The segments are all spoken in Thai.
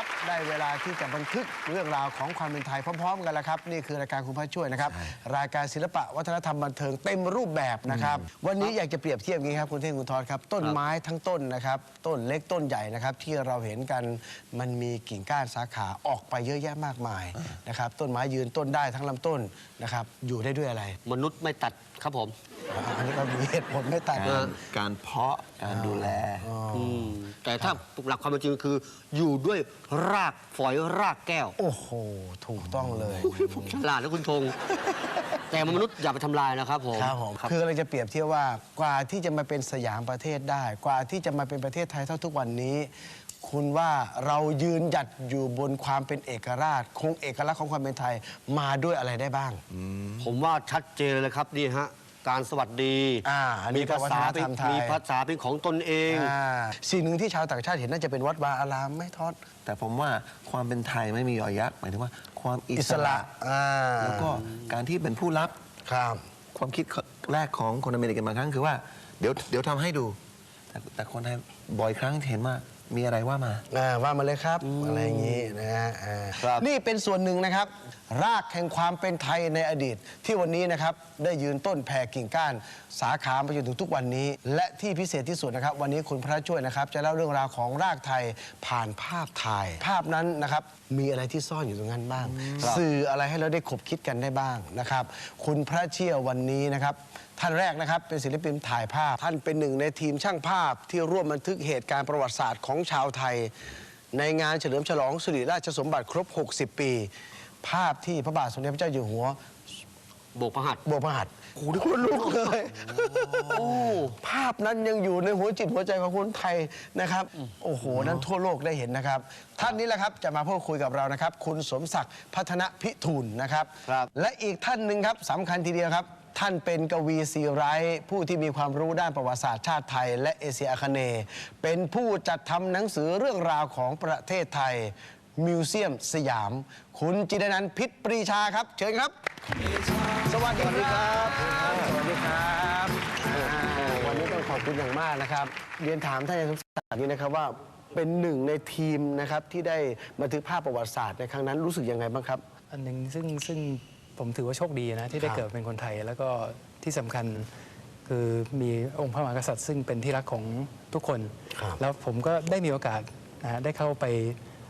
ครับ ได้เวลาที่จะบันทึกเรื่องราวของความเป็นไทยพร้อม ๆ กันแล้วครับ นี่คือรายการคุณพระช่วยนะครับ รายการศิลปะวัฒนธรรมบันเทิงเต็มรูปแบบนะครับ วันนี้อยากจะเปรียบเทียบอย่างนี้ครับคุณเท่งคุณทอดครับ ต้นไม้ทั้งต้นนะครับ ต้นเล็กต้นใหญ่นะครับ ที่เราเห็นกันมันมีกิ่งก้านสาขาออกไปเยอะแยะมากมายนะครับ ต้นไม้ยืนต้นได้ทั้งลำต้นนะครับ อยู่ได้ด้วยอะไร มนุษย์ไม่ตัด ครับผมอันนี้ก็มีเหตุผลไม่ต่างการการเพาะการดูแลมแต่ถ้าหลักความเป็นจริงคือ อยู่ด้วยรากฝอยรากแก้ว โอ้โห ถูกต้องเลยผมฉลาดนะคุณธงแต่มนุษย์อย่าไปทำลายนะครับผมครับผมคือเราจะเปรียบเทียบว่ากว่าที่จะมาเป็นสยามประเทศได้ กว่าที่จะมาเป็นประเทศไทยเท่าทุกวันนี้ คุณว่าเรายืนหยัดอยู่บนความเป็นเอกราช คงเอกลักษณ์ของความเป็นไทยมาด้วยอะไรได้บ้าง ผมว่าชัดเจนเลยครับนี่ฮะการสวัสดีอ่าอันนี้มีภาษาก็วัฒนเป็นธรรมไทย มีภาษาเป็นของตนเอง อ่าสิ่งหนึ่งที่ชาวต่างชาติเห็นน่าจะเป็นวัดวาอารามไม่ทอด แต่ผมว่าความเป็นไทยไม่มียอยักษ์หมายถึงว่าความอิอิสระอ่าแล้วก็การที่เป็นผู้รับครับ ความคิดแรกของคนอเมริกันบางครั้งคือว่า เดี๋ยวเดี๋ยวทำให้ดู แต่แต่คนไทยบ่อยครั้งเห็นว่า มีอะไรว่ามา อ่าว่ามาเลยครับ อะไรอย่างนี้นะฮะอ่าครับ นี่เป็นส่วนหนึ่งนะครับ รากแห่งความเป็นไทยในอดีต ที่วันนี้นะครับได้ยืนต้นแผ่กิ่งก้าน สาขามาจนถึงทุกวันนี้ และที่พิเศษที่สุดนะครับ วันนี้คุณพระช่วยนะครับ จะเล่าเรื่องราวของรากไทยผ่านภาพถ่าย ภาพนั้นนะครับ มีอะไรที่ซ่อนอยู่ตรงนั้นบ้าง สื่ออะไรให้เราได้ขบคิดกันได้บ้างนะครับ คุณพระเชี่ยววันนี้นะครับ ท่านแรกนะครับเป็นศิลปินถ่ายภาพ ท่านเป็นหนึ่งในทีมช่างภาพที่ร่วมบันทึกเหตุการณ์ประวัติศาสตร์ของชาวไทย ในงานเฉลิมฉลองสิริราชสมบัติครบ 60 ปี ภาพที่พระบาทสมเด็จพระเจ้าอยู่หัว โบกพระหัตถ์ โบกพระหัตถ์ โอ้โหนี่คนลุกเลย ภาพนั้นยังอยู่ในหัวจิตหัวใจของคนไทยนะครับ โอ้โห นั้นทั่วโลกได้เห็นนะครับ ท่านนี้แหละครับจะมาพูดคุยกับเรานะครับ คุณสมศักดิ์พัฒนพิทูลนะครับ ครับและอีกท่านหนึ่งครับสำคัญทีเดียวครับ ท่านเป็นกวีซีไรต์ผู้ที่มีความรู้ด้านประวัติศาสตร์ชาติไทย และเอเชียอาคเนย์เป็นผู้จัดทำหนังสือเรื่องราวของประเทศไทย มิวเซียมสยาม คุณจินนันท์พิษปรีชาครับ เชิญครับ สวัสดีครับ สวัสดีครับอ่าวันนี้ต้องขอบคุณอย่างมากนะครับ เรียนถามท่านอาจารย์สมศักดิ์นี้นะครับว่าเป็นหนึ่งในทีมนะครับที่ได้บันทึกภาพประวัติศาสตร์ในครั้งนั้นรู้สึกยังไงบ้างครับ อันหนึ่งซึ่งซึ่งผมถือว่าโชคดีนะที่ได้ครับเกิดเป็นคนไทย แล้วก็ที่สำคัญคือมีองค์พระมหากษัตริย์ ซึ่งเป็นที่รักของทุกคนครับแล้วผมก็ได้มีโอกาสนะฮะได้เข้าไป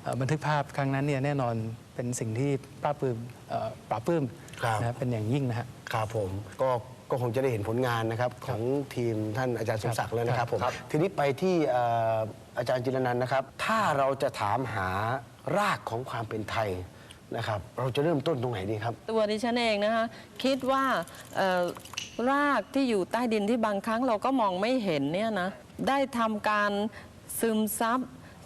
เอ่อบันทึกภาพครั้งนั้นเนี่ยแน่นอน เป็นสิ่งที่ปราบปลื้มเอ่อปราบปลื้มครับ นะฮะเป็นอย่างยิ่งนะฮะ ครับผมก็ก็คงจะได้เห็นผลงานนะครับของทีมท่านอาจารย์สมศักดิ์แล้วนะครับผมทีนี้ไปที่เอ่ออาจารย์จินนันท์นะครับ ถ้าเราจะถามหารากของความเป็นไทยนะครับ เราจะเริ่มต้นตรงไหนดีครับ ตัวดิฉันเองนะคะคิดว่าเอ่อรากที่อยู่ใต้ดินที่บางครั้งเราก็มองไม่เห็นเนี่ยนะได้ทำการซึมซับ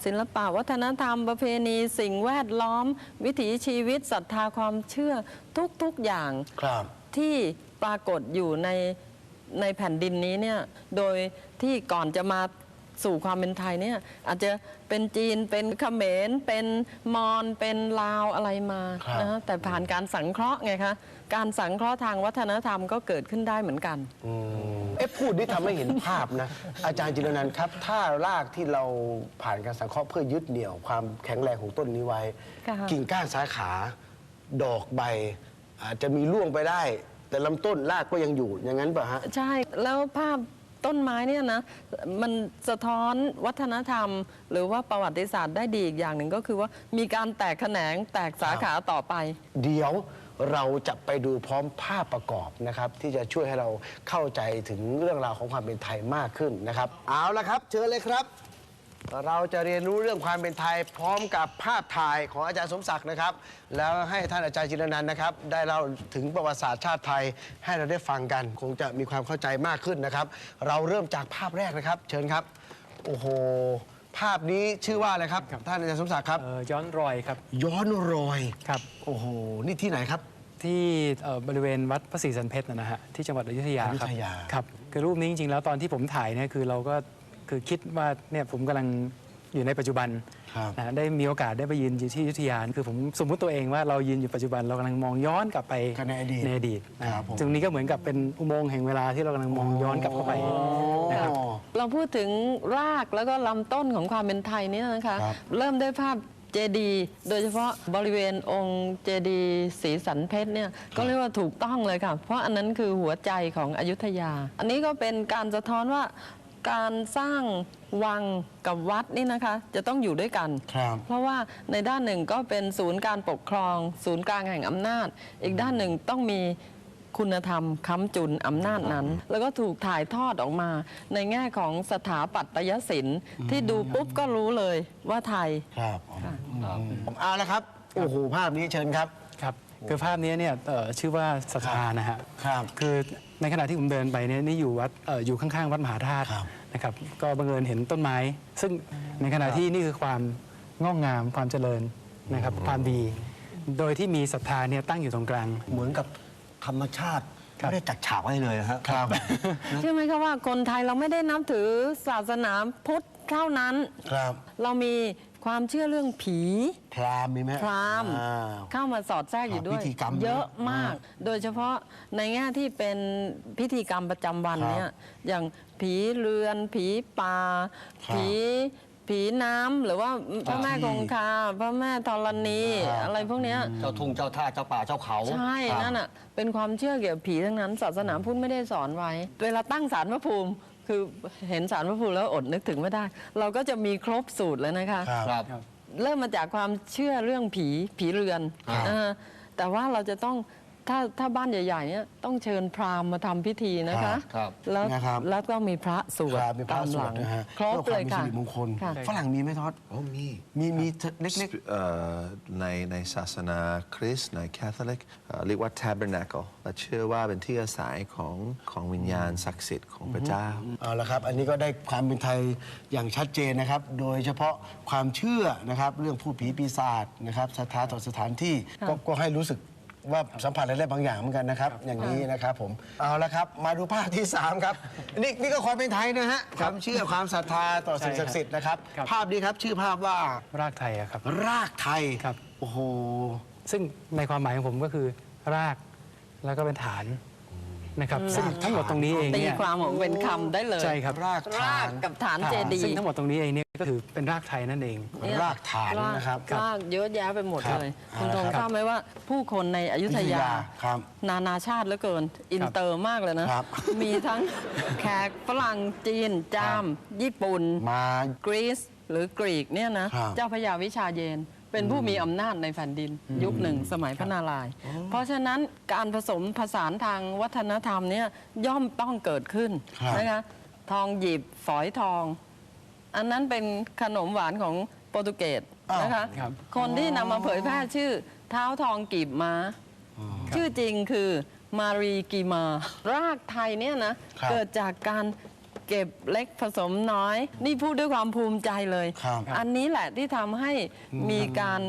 ศิลปะวัฒนธรรมประเพณีสิ่งแวดล้อม วิถีชีวิตศรัทธาความเชื่อทุกๆอย่างครับ ที่ปรากฏอยู่ในในแผ่นดินนี้เนี่ยโดยที่ก่อนจะมา สู่ความเป็นไทยเนี่ยอาจจะเป็นจีนเป็นเขมรเป็นมอญเป็นลาวอะไรมาครับนะฮะแต่ผ่านการสังเคราะห์ไงคะการสังเคราะห์ทางวัฒนธรรมก็เกิดขึ้นได้เหมือนกัน เอ๊ะพูดนี่ทำให้เห็นภาพนะ อาจารย์จินนันท์ครับ ถ้ารากที่เราผ่านการสังเคราะห์เพื่อยึดเหนี่ยวความแข็งแรงของต้นนี้ไว้ ค่ะ กิ่งก้านสาขา ดอกใบ อาจจะมีร่วงไปได้ แต่ลำต้นรากก็ยังอยู่อย่างนั้นป่ะฮะ ใช่แล้วภาพ ต้นไม้เนี่ยนะมันสะท้อนวัฒนธรรม หรือว่าประวัติศาสตร์ได้ดีอีกอย่างหนึ่งก็คือว่ามีการแตกแขนงแตกสาขาต่อไป เดี๋ยวเราจะไปดูพร้อมภาพประกอบนะครับ ที่จะช่วยให้เราเข้าใจถึงเรื่องราวของความเป็นไทยมากขึ้นนะครับ เอาละครับ เชิญเลยครับ เราจะเรียนรู้เรื่องความเป็นไทยพร้อมกับภาพถ่ายของอาจารย์สมศักดิ์นะครับ แล้วให้ท่านอาจารย์จินนันท์นะครับ ได้เล่าถึงประวัติศาสตร์ชาติไทย ให้เราได้ฟังกัน คงจะมีความเข้าใจมากขึ้นนะครับ เราเริ่มจากภาพแรกนะครับ เชิญครับ โอ้โห ภาพนี้ชื่อว่าอะไรครับ ท่านอาจารย์สมศักดิ์ครับ เอ่อย้อนรอยครับย้อนรอย ครับ โอ้โห นี่ที่ไหนครับ ที่เอ่อบริเวณวัดพระศรีสันเพชรนะฮะที่จังหวัดอยุธยาอยุครับธยา ครับคือรูปนี้จริงๆแล้วตอนที่ผมถ่ายเนี่ยคือเราก็ คือคิดว่าเนี่ยผมกำลังอยู่ในปัจจุบันครับ นะได้มีโอกาสได้ไปยืนอยู่ที่อยุธยาคือผมสมมุติตัวเองว่าเรายืนอยู่ปัจจุบันเรากำลังมองย้อนกลับไปกันในอดีตในอดีตนะครับผม ตรงนี้ก็เหมือนกับเป็นอุโมงค์แห่งเวลาที่เรากำลังมองย้อนกลับเข้าไปนะครับ อ๋อ เราพูดถึงรากแล้วก็ลำต้นของความเป็นไทยเนี่ยนะคะ ครับ เริ่มด้วยภาพเจดีย์โดยเฉพาะบริเวณองค์เจดีย์ศรีสันเพชรเนี่ยก็เรียกว่าถูกต้องเลยค่ะ เพราะอันนั้นคือหัวใจของอยุธยา อันนี้ก็เป็นการสะท้อนว่า การสร้างวังกับวัดนี่นะคะ จะต้องอยู่ด้วยกัน ครับเพราะว่าในด้านหนึ่งก็เป็นศูนย์การปกครอง ศูนย์กลางแห่งอำนาจ อีกด้านหนึ่งต้องมีคุณธรรมค้ำจุนอำนาจนั้น แล้วก็ถูกถ่ายทอดออกมา ในแง่ของสถาปัตยศิลป์ที่ดูปุ๊บก็รู้เลยว่าไทย ครับผมเอาละครับ โอ้โห ภาพนี้เชิญครับ ครับ คือภาพนี้เนี่ยเอ่อชื่อว่าสถานนะฮะครับ คือในขณะที่ผมเดินไปเนี่ยนี่อยู่วัดเอ่ออยู่ข้างๆ วัดมหาธาตุครับ นะครับก็บังเอิญเห็นต้นไม้ ซึ่งในขณะที่นี่คือความงอกงามความเจริญนะครับความดี โดยที่มีศรัทธาเนี่ยตั้งอยู่ตรงกลาง เหมือนกับธรรมชาติครับไม่ได้จัดฉากไว้เลยนะครับครับใช่ไหมคะว่าคนไทยเราไม่ได้นับถือศาสนาพุทธเท่านั้น ครับ เรามี ความเชื่อเรื่องผี พราหมณ์มีไหมพราหมณ์ อ่า เข้ามาสอดแทรกอยู่ด้วย พิธีกรรมเยอะมาก โดยเฉพาะในแง่ที่เป็นพิธีกรรมประจำวันครับเนี่ยอย่างผีเรือน ผีป่าครับผีผีน้ำหรือว่าพระแม่คงคาพระแม่ธรณีครับ อะไรพวกเนี้ยเจ้าทุ่งเจ้าท่าเจ้าป่าเจ้าเขา ใช่นั่นอะเป็นความเชื่อเกี่ยวกับผีทั้งนั้น ศาสนาพุทธไม่ได้สอนไว้ เวลาตั้งศาลพระภูมิ คือเห็นศาลพระภูมิแล้วอดนึกถึงไม่ได้ เราก็จะมีครบสูตรเลยนะคะครับครับ เริ่มมาจากความเชื่อเรื่องผีผีเรือนครับนะฮะแต่ว่าเราจะต้อง ถ้าถ้าบ้านใหญ่ๆเนี่ยต้องเชิญพราหมณ์มาทำพิธีนะคะ ครับ แล้วนะครับ แล้วก็มีพระสวดครับมีพระตามสหวลัดงนะฮะครบพื่อเลความยมีค่ะสิริมงคล ค่ะ ฝรั่งมีไหมทอดอ๋อมี มีมีเล็ก เอ่อในในศาสนาคริสต์ในคาทอลิกเอ่อเรียกว่า tabernacle และเชื่อว่าเป็นที่อาศัยของของวิญญาณศักดิ์สิทธิ์ของพระเจ้าๆเอาละครับ อันนี้ก็ได้ความเป็นไทยอย่างชัดเจนนะครับ โดยเฉพาะความเชื่อนะครับ เรื่องผู้ผีปีศาจนะครับสถานต่อสถานที่ก็ก็ให้รู้สึก ว่าสัมผัสอะไรได้บางอย่างเหมือนกันนะครับ อย่างนี้นะครับผมเอาละครับ มาดูภาพที่ 3 ครับนี่นี่ก็ความเป็นไทยนะฮะความเชื่อความศรัทธาต่อสิ่งศักดิ์สิทธิ์นะครับ ครับ ภาพนี้ครับชื่อภาพว่ารากไทยอะครับ รากไทยครับ โอ้โหซึ่งในความหมายของผมก็คือรากแล้วก็เป็นฐาน นะครับซึ่งทั้งหมดตรงนี้เองตีเนี่ยความออกเป็นคำได้เลยใช่ครับรากฐารานกกับฐานเจดีซึ่งย์ทั้งหมดตรงนี้เองเนี่ยก็คือเป็นรากไทยนั่นเอง เนี่ยรากฐานนะครับ รากเยอะแยะไปหมดครับเลยเอาคุณละธงครับ ทราบไหมว่าผู้คนในอยุธยา ครับ นานาชาติเหลือเกิน อินเตอร์มากเลยนะ ครับ มีทั้งแขกฝรั่งจีน จาม ญี่ปุ่น มา กรีซหรือกรีกเนี่ยนะ ครับ เจ้าพระยาวิชาเยน เป็นผู้มีอำนาจในแผ่นดินยุคหนึ่งสมัยพระนารายณ์เพราะฉะนั้นการผสมผสานทางวัฒนธรรมเนี่ยย่อมต้องเกิดขึ้นครับ นะคะทองหยิบฝอยทอง อันนั้นเป็นขนมหวานของโปรตุเกสนะคะ ครับ คนที่นำมาเผยแพร่ชื่อเท้าทองกีบม้า ชื่อจริงคือมารีกีมา รากไทยเนี่ยนะครับ เกิดจากการ เก็บเล็กผสมน้อย นี่พูดด้วยความภูมิใจเลย ครับ อันนี้แหละที่ทำให้มีการ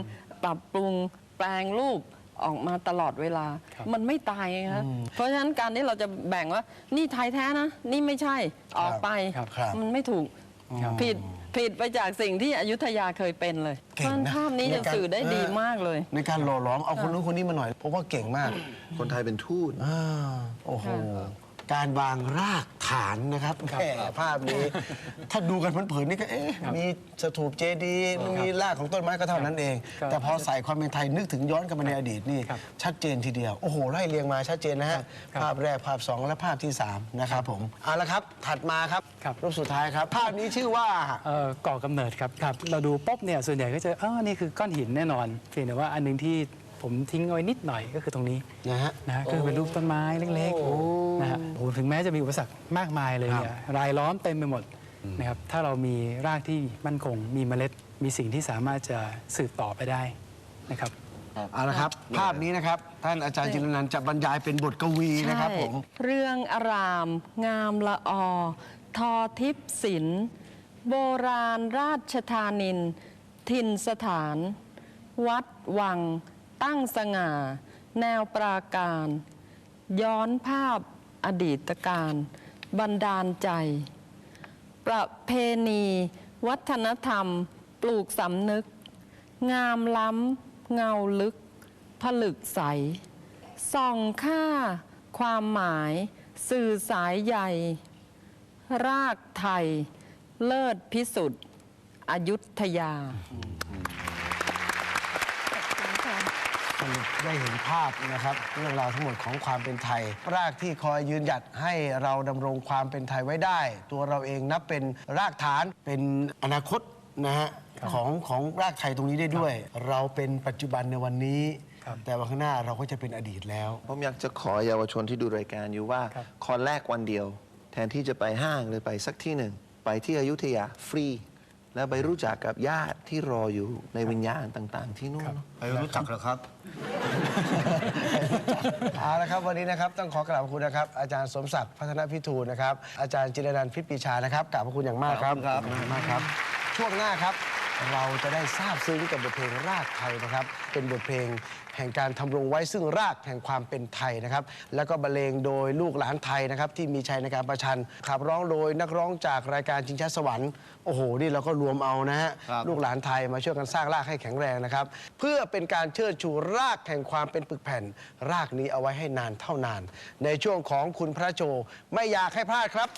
ปรับปรุงแปลงรูปออกมาตลอดเวลา มันไม่ตายไงคะเพราะฉะนั้นการที่เราจะแบ่งว่า นี่ไทยแท้นะ นี่ไม่ใช่ออกไป ครับครับ มันไม่ถูก ครับ ผิดผิดไปจากสิ่งที่อยุธยาเคยเป็นเลยเก่เพงราะฉะนั้นนะภาพนี้จะในการ สื่อได้ดีเออมากเลย ในการหล่อหลอมเอาคนนู้นคนนี้มาหน่อย เพราะว่าเก่งมากคนไทยเป็นทูต อ่าโอ้โห การวางรากฐานนะครับแหมภาพนี้ ถ้าดูกันเผินๆนี่ก็เอ๊ะมีสถูปเจดีย์มีรากของต้นไม้ก็เท่านั้นเองครับแต่พอใส่ความเป็นไทยนึกถึงย้อนกลับมาในอดีตนี่ครับชัดเจนทีเดียว โอ้โหไล่เรียงมาชัดเจนนะฮะครับภาพแรกภาพ 2 และภาพที่ 3 นะครับผมเอาละครับถัดมาครับครับรูปสุดท้ายครับ ภาพนี้ชื่อว่าเอ่อก่อกำเนิดครับครับเราดูปุ๊บเนี่ยส่วนใหญ่ก็จะอ๋อนี่คือก้อนหินแน่นอนเพียงแต่ว่าอันหนึงที่ ผมทิ้งเอาไว้นิดหน่อยก็คือตรงนี้นะฮะนะฮะก็คือเป็นรูปต้นไม้เล็กๆนะฮะโอ้โหถึงแม้จะมีอุปสรรคมากมายเลยเนี่ยรายล้อมเต็มไปหมดนะครับถ้าเรามีรากที่มั่นคง มีเมล็ด มีสิ่งที่สามารถจะสืบต่อไปได้นะครับเอาละครับ ภาพนี้นะครับ ท่านอาจารย์จิรนันท์จะบรรยายเป็นบทกวีนะครับผมใช่เรื่องอาราม งามละออทอทิพย์ศิลป์โบราณราชธานิน ทินสถาน วัดวัง ตั้งสง่า แนวปราการ ย้อนภาพอดีตการบันดาลใจ ประเพณี วัฒนธรรม ปลูกสำนึก งามล้ำ เงาลึก ผลึกใส ส่องค่า ความหมาย สื่อสายใหญ่ รากไทย เลิศพิสุทธิ์อยุธยา รุปได้เห็นภาพนะครับ เรื่องราวทั้งหมดของความเป็นไทย รากที่คอยยืนหยัดให้เราดำรงความเป็นไทยไว้ได้ ตัวเราเองนับเป็นรากฐานเป็นอนาคตนะฮะของของรากไทยตรงนี้ได้ด้วย เราเป็นปัจจุบันในวันนี้ แต่วันข้างหน้าเราก็จะเป็นอดีตแล้ว ผมอยากจะขอเยาวชนที่ดูรายการอยู่ว่าครับขอแรกวันเดียว แทนที่จะไปห้างหรือไปสักที่หนึ่ง ไปที่อยุธยาฟรี แล้วไปรู้จักกับญาติที่รออยู่ในวิญญาณต่าง ๆ ที่นู่น ไปรู้จักเหรอครับ เอาละครับวันนี้นะครับต้องขอกราบขอบคุณนะครับ อาจารย์สมศักดิ์พัฒนพิทูลนะครับ อาจารย์จิรนันท์พิษปีชานะครับกราบขอบคุณอย่างมากครับขอบคุณครับ ขอบคุณมากครับ ช่วงหน้าครับ เราจะได้ทราบซึ้งกับบทเพลงรากไทยนะครับ เป็นบทเพลงแห่งการทำรงไว้ซึ่งรากแห่งความเป็นไทยนะครับ แล้วก็บรรเลงโดยลูกหลานไทยนะครับ ที่มีชัยในการประชันขับร้องโดยนักร้องจากรายการชิงช้าสวรรค์โอ้โหนี่เราก็รวมเอานะฮะครับ ลูกหลานไทยมาช่วยกันสร้างรากให้แข็งแรงนะครับ เพื่อเป็นการเชิดชูรากแห่งความเป็นปึกแผ่น รากนี้เอาไว้ให้นานเท่านาน ในช่วงของคุณพระโจไม่อยากให้พลาดครับ